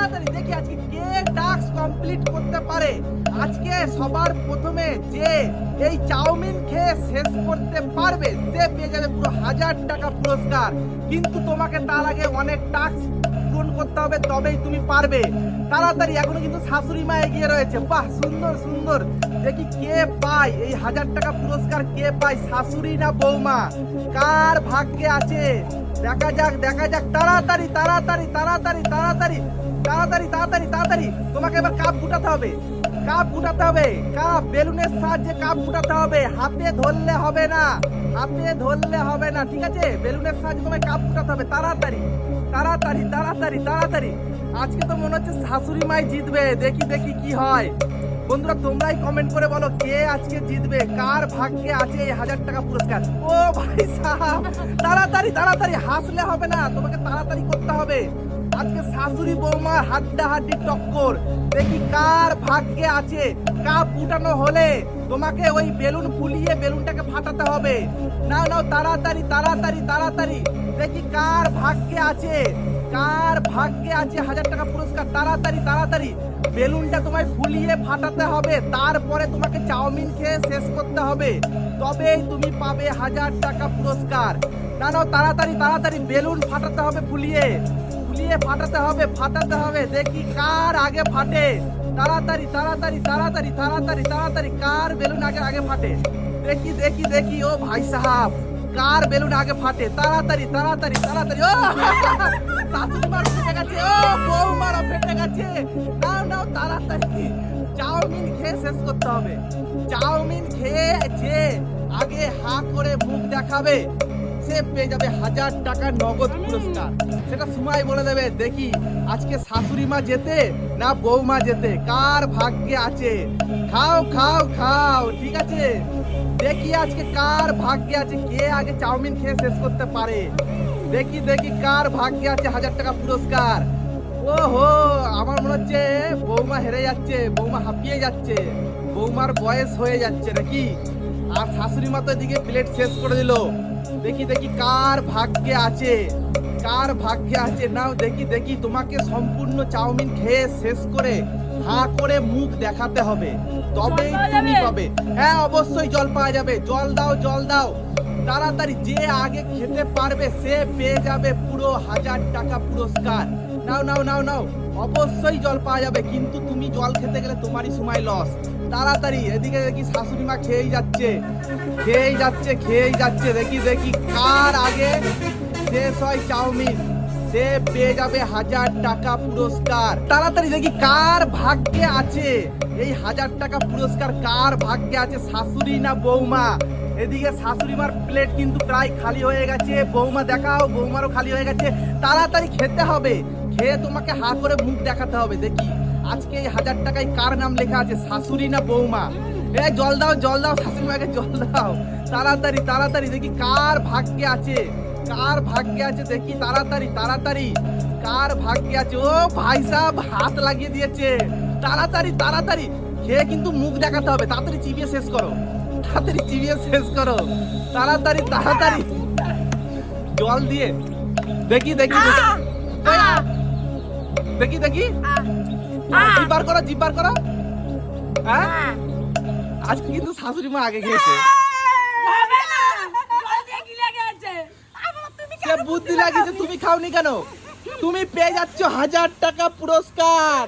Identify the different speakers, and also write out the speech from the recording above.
Speaker 1: তাড়াতাড়ি দেখি আজকে কে টাস্ক কমপ্লিট করতে পারে? আজকে সবার প্রথমে যে এই চাউমিন খেয়ে শেষ করতে পারবে, সে পেয়ে যাবে পুরো হাজার টাকা পুরস্কার। কিন্তু তোমাকে তার আগে অনেক টাস্ক পূরণ করতে হবে, তবেই তুমি পারবে। তাড়াতাড়ি, এখনও কিন্তু শাশুড়ি মা এগিয়ে রয়েছে। বাহ, সুন্দর সুন্দর। দেখি কে পায়, এই হাজার টাকা পুরস্কার কে পায়, শাশুড়ি না বৌমা? কার ভাগ্যে আছে? দেখা যাক দেখা যাক। তাড়াতাড়ি তাড়াতাড়ি তাড়াতাড়ি তাড়াতাড়ি তাড়াতাড়ি তাড়াতাড়ি তাড়াতাড়ি। তোমাকে এবার কাপ ফুটাতে হবে। কাপ ফুটাতে হবে। কাপ, বেলুনের সাহায্যে কাপ ফুটাতে হবে। হাতে ধরলে হবে না। হাতে ধরলে হবে না, ঠিক আছে? বেলুনের সাহায্যে তোমায় কাপ ফুটাতে হবে। তাড়াতাড়ি তাড়াতাড়ি তাড়াতাড়ি তাড়াতাড়ি। আজকে তো মনে হচ্ছে শাশুড়ি মাই জিতবে। দেখি দেখি কি হয়। বন্ধুরা, তোমরাই কমেন্ট করে বলো কে আজকে জিতবে? কার ভাগ্যে আছে এই হাজার টাকা পুরস্কার? ও ভাই সাহাব, তাড়াতাড়ি তাড়াতাড়ি, হাসলে হবে না। তোমাকে তাড়াতাড়ি করতে হবে। আজকে শাশুড়ি বৌমার হাড্ডা হাড্ডি টক্কর। দেখি কার ভাগ্যে আছে। কাপ ফুটানো হলে তোমাকে ওই বেলুন ফুলিয়ে বেলুনটাকে ফাটাতে হবে। না নাও, তাড়াতাড়ি তাড়াতাড়ি তাড়াতাড়ি। দেখি কার ভাগ্যে আছে। কার ভাগ্যে আছে হাজার টাকা পুরস্কার? তাড়াতাড়ি তাড়াতাড়ি। বেলুনটা তোমায় ফুলিয়ে ফাটাতে হবে। তারপরে তোমাকে চাউমিন খেয়ে শেষ করতে হবে। তবেই তুমি পাবে হাজার টাকা পুরস্কার। না নাও তাড়াতাড়ি তাড়াতাড়ি। বেলুন ফাটাতে হবে ফুলিয়ে। ফুলিয়ে ফাটাতে হবে ফাটাতে হবে। দেখি কার আগে ফাটে। তাড়াতাড়ি তাড়াতাড়ি তাড়াতাড়ি তাড়াতাড়ি তাড়াতাড়ি। কার বেলুন আগে আগে ফাটে? দেখি দেখি দেখি। ও ভাই সাহাব। কার বেলুন আগে ফাটে? তাড়াতাড়ি তাড়াতাড়ি তাড়াতাড়ি। ও! শাশুড়িমার ফেটে গেছে। ও, বৌমার ফেটে গেছে। নাও নাও, তাড়াতাড়ি। চাউমিন খেয়ে শেষ করতে হবে। চাউমিন খেয়ে যে আগে হা করে মুখ দেখাবে। সে পেয়ে যাবে হাজার টাকা নগদ পুরস্কার। সেটা সময় বলে দেবে, দেখি, আজকে শাশুড়ি মা যেতে না বৌমা যেতে? কার ভাগ্যে আছে? খাও খাও খাও, ঠিক আছে। দেখি আজকে কার ভাগ্যে আছে, কে আগে চাউমিন খেয়ে শেষ করতে পারে? দেখি দেখি কার ভাগ্যে আছে হাজার টাকা পুরস্কার। ও হো আমার মনে হচ্ছে বৌমা হেরে যাচ্ছে বৌমা হাঁপিয়ে যাচ্ছে বৌমার বয়স হয়ে যাচ্ছে নাকি? আর শাশুড়ি মা তো এদিকে প্লেট শেষ করে দিল। দেখি দেখি কার ভাগ্যে আছে কার ভাগ্যে আছে। নাও দেখি দেখি তোমাকে সম্পূর্ণ চাউমিন খেয়ে শেষ করে হা করে মুখ দেখাতে হবে। তবেই তুমি? পাবে। হ্যাঁ অবশ্যই জল পাওয়া যাবে। জল দাও জল দাও। তাড়াতাড়ি যে আগে খেতে পারবে সে পেয়ে যাবে পুরো হাজার টাকা পুরস্কার। নাও নাও নাও নাও। অবশ্যই জল পাওয়া যাবে কিন্তু তুমি জল খেতে গেলে তোমারই সময় লস তাড়াতাড়ি, এদিকে দেখি শাশুড়ি মা খেয়েই যাচ্ছে খেয়েই যাচ্ছে খেয়েই যাচ্ছে, দেখি দেখি, কার আগে শেষ হয় চাউমিন, সে পেয়ে যাবে হাজার টাকা পুরস্কার। তাড়াতাড়ি দেখি কার ভাগ্যে আছে, এই হাজার টাকা পুরস্কার কার ভাগ্যে আছে, শাশুড়ি না বৌমা? এদিকে শাশুড়ি মার প্লেট কিন্তু প্রায় খালি হয়ে গেছে, বৌমা দেখাও, বৌমারও খালি হয়ে গেছে, তাড়াতাড়ি খেতে হবে, খেয়ে তোমাকে হা করে মুখ দেখাতে হবে, দেখি। আজকে এই হাজার টাকায় কার নাম লেখা আছে? শাশুড়ি না বৌমা? এ জল দাও জল দাও শাশুড়ি মাকে জল দাও। তাড়াতাড়ি তাড়াতাড়ি দেখি কার ভাগ্যে আছে? কার ভাগ্যে আছে দেখি তাড়াতাড়ি তাড়াতাড়ি। কার ভাগ্যে আছে? ও ভাই সাহেব হাত লাগিয়ে দিয়েছে। তাড়াতাড়ি তাড়াতাড়ি। খেয়ে কিন্তু মুখ দেখাতে হবে। তাড়াতাড়ি চিবিয়ে শেষ করো। তাড়াতাড়ি চিবিয়ে শেষ করো। তাড়াতাড়ি তাড়াতাড়ি। জল দিয়ে। দেখি দেখি দেখি। দেখি দেখি। জিব্বার করো জিপার করো। হ্যাঁ? আজকে কিন্তু শাশুড়ি মা আগে খেয়েছে।
Speaker 2: গেছে।
Speaker 1: সে বুদ্ধি লাগিয়েছে তুমি খাওনি কেন? তুমি পেয়ে যাচ্ছ হাজার টাকা পুরস্কার।